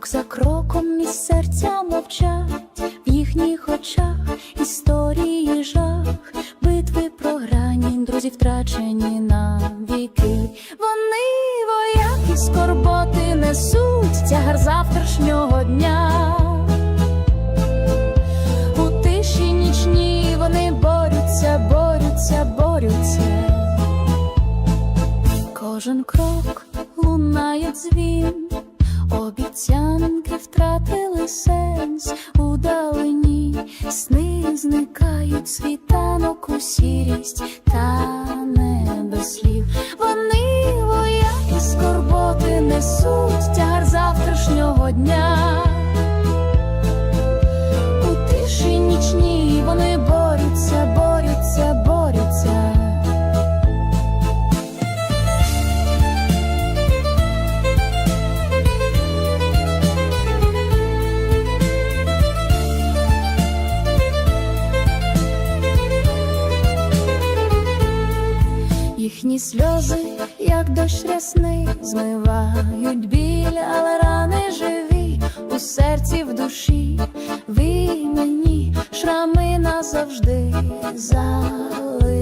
Крок за кроком із серця мовчать в їхніх очах історії жах, битви програні, друзі втрачені на віки. Вони вояки скорботи несуть тягар завтрашнього дня. У тиші нічні вони борються, борються, борються. Кожен крок лунає дзвін обіцянки втратили сенс. У далині, сни зникають, світанок у сірість. Та Їхні сльози, як дощ рясний, змивають біль, але рани живі у серці, в душі, в імені шрами назавжди залишились.